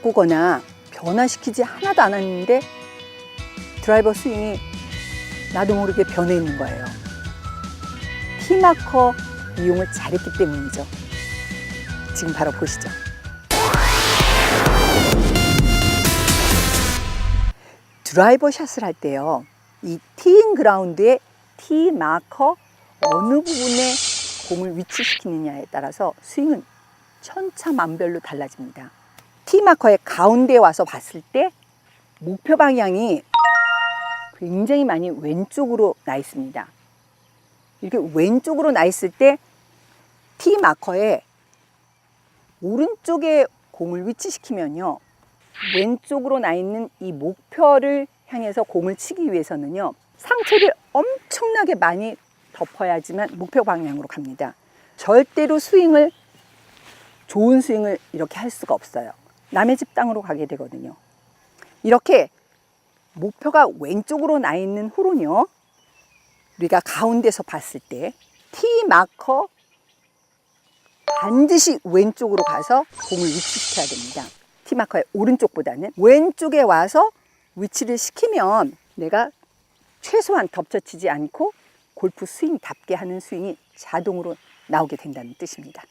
바꾸거나 변화시키지 하나도 않았는데 드라이버 스윙이 나도 모르게 변해 있는 거예요. 티마커 이용을 잘했기 때문이죠. 지금 바로 보시죠. 드라이버 샷을 할 때요. 이 티인 그라운드에 티 마커 어느 부분에 공을 위치시키느냐에 따라서 스윙은 천차만별로 달라집니다. 티 마커의 가운데 와서 봤을 때 목표 방향이 굉장히 많이 왼쪽으로 나 있습니다. 이렇게 왼쪽으로 나 있을 때티 마커에 오른쪽에 공을 위치시키면요. 왼쪽으로 나 있는 이 목표를 향해서 공을 치기 위해서는요. 상체를 엄청나게 많이 덮어야지만 목표 방향으로 갑니다. 절대로 스윙을 좋은 스윙을 이렇게 할 수가 없어요. 남의 집 땅으로 가게 되거든요. 이렇게 목표가 왼쪽으로 나 있는 홀은요. 우리가 가운데서 봤을 때 T 마커 반드시 왼쪽으로 가서 공을 위치시켜야 됩니다. T 마커의 오른쪽보다는 왼쪽에 와서 위치를 시키면 내가 최소한 덮쳐치지 않고 골프 스윙답게 하는 스윙이 자동으로 나오게 된다는 뜻입니다.